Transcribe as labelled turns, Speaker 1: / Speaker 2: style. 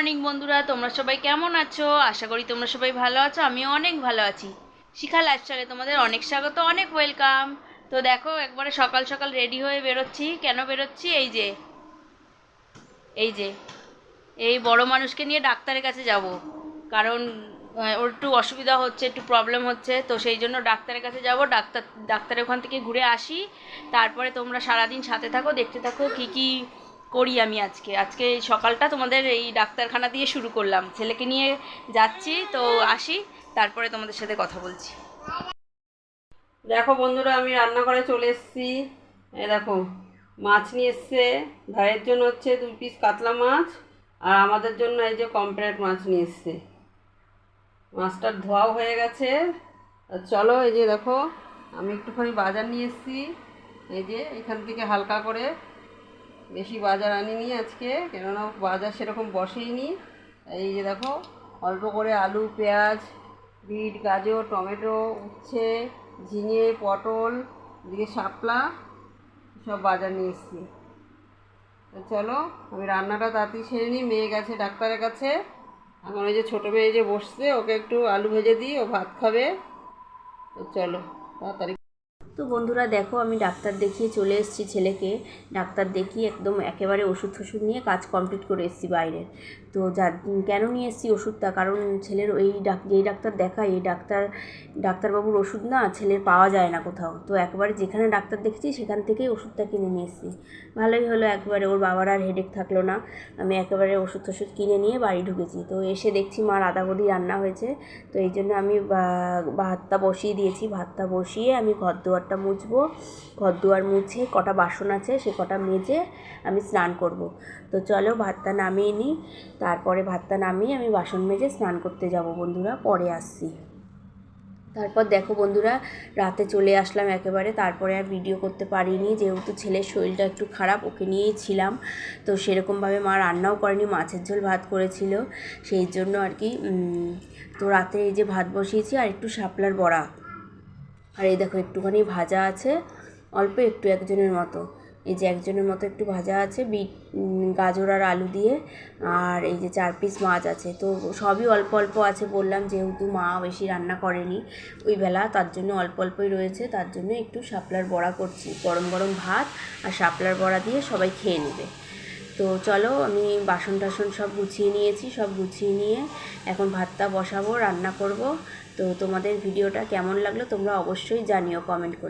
Speaker 1: Morning বন্ধুরা, তোমরা সবাই কেমন আছো? আশা করি তোমরা সবাই ভালো আছো, আমিও অনেক ভালো আছি। শিখা লাইফস্টাইলে তোমাদের অনেক স্বাগত, অনেক ওয়েলকাম তো দেখো, একবারে সকাল সকাল রেডি হয়ে বেরোচ্ছি। কেন বেরোচ্ছি? এই যে এই যে, এই বড় মানুষকে নিয়ে ডাক্তারের কাছে যাব। কারণ ওর একটু অসুবিধা হচ্ছে, একটু প্রবলেম হচ্ছে, তো সেই জন্য ডাক্তারের কাছে যাব। ডাক্তার, ডাক্তারের ওখান থেকে ঘুরে আসি। তারপরে তোমরা সারাদিন সাথে থাকো, দেখতে থাকো কি কি করি আমি আজকে। আজকে সকালটা তোমাদের এই ডাক্তারখানা দিয়ে শুরু করলাম। ছেলেকে নিয়ে যাচ্ছি, তো আসি, তারপরে তোমাদের সাথে কথা বলছি।
Speaker 2: দেখো বন্ধুরা, আমি রান্না করে চলে এসেছি। এই দেখো, মাছ নিয়ে এসছে। ভাইয়ের জন্য হচ্ছে দুই পিস কাতলা মাছ, আর আমাদের জন্য এই যে কমপ্লেট মাছ নিয়ে এসছে। মাছটার ধোয়াও হয়ে গেছে। চলো, এই যে দেখো, আমি একটুখানি বাজার নিয়ে এসেছি। এই যে, এখান থেকে হালকা করে বেশি বাজার আনিনি আজকে, কেননা বাজার সেরকম বসেইনি। এই যে দেখো, অল্প করে আলু, পেঁয়াজ, বিট, গাজর, টমেটো, উচ্ছে, ঝিঙে, পটল, এদিকে শাপলা, সব বাজার নিয়ে এসেছি। তো চলো, আমি রান্নাটা তাড়াতাড়ি সেরে নিই, মেয়ে গেছে ডাক্তারের কাছে। এখন ওই যে ছোটো মেয়ে যে বসছে, ওকে একটু আলু ভেজে দিই, ও ভাত খাবে। তো চলো, তাড়াতাড়ি
Speaker 1: তো বন্ধুরা দেখো, আমি ডাক্তার দেখিয়ে চলে এসেছি ছেলেকে। ডাক্তার দেখিয়ে একদম একেবারে ওষুধ ফষুধ নিয়ে কাজ কমপ্লিট করে এসেছি বাইরের তো যা, কেন নিয়ে এসেছি ওষুধটা? কারণ ছেলের ওই ডাক, যেই ডাক্তার দেখায়, এই ডাক্তার, ডাক্তারবাবুর ওষুধ না ছেলের পাওয়া যায় না কোথাও। তো একবারে যেখানে ডাক্তার দেখেছি, সেখান থেকেই ওষুধটা কিনে নিয়ে এসেছি। ভালোই হলো একবারে, ওর বাবার আর হেডেক থাকল না। আমি একেবারে ওষুধ টষুধ কিনে নিয়ে বাড়ি ঢুকেছি। তো এসে দেখছি মা আধা গদি রান্না হয়েছে। তো এই জন্য আমি ভাতটা বসিয়ে দিয়েছি। ভাতটা বসিয়ে আমি ঘর দুয়ারটা মুছবো, ঘর দুয়ার মুছে, কটা বাসন আছে সে কটা মেজে আমি স্নান করব। তো চলো ভাতটা নামিয়ে নিই, তারপরে ভাতটা নামিয়ে আমি বাসন মেজে স্নান করতে যাব বন্ধুরা, পরে আসছি। তারপর দেখো বন্ধুরা, রাতে চলে আসলাম একেবারে, তারপরে আর ভিডিও করতে পারিনি, যেহেতু ছেলের শরীরটা একটু খারাপ, ওকে নিয়েই ছিলাম। তো সেরকমভাবে মা রান্নাও করেনি, মাছের ঝোল ভাত করেছিল, সেই জন্য আর কি তো রাতে এই যে ভাত বসিয়েছি, আর একটু শাপলার বড়া আর এই দেখো একটুখানি ভাজা আছে, অল্প একটু একজনের মতো। এই যে একজনের মতো একটু ভাজা আছে, বিট গাজর আর আলু দিয়ে, আর এই যে চার পিস মাছ আছে। তো সবই অল্প অল্প আছে বললাম, যেহেতু মা বেশি রান্না করেনি ওই বেলা, তার জন্য অল্প অল্পই রয়েছে। তার জন্য একটু শাপলার বড়া করছি, গরম গরম ভাত আর শাপলার বড়া দিয়ে সবাই খেয়ে নেবে। তো চলো আমি বাসন টাসন সব গুছিয়ে নিয়েছি, সব গুছিয়ে নিয়ে এখন ভাতটা বসাবো, রান্না করব। তো তোমাদের ভিডিওটা কেমন লাগল তোমরা অবশ্যই জানিও কমেন্ট করে।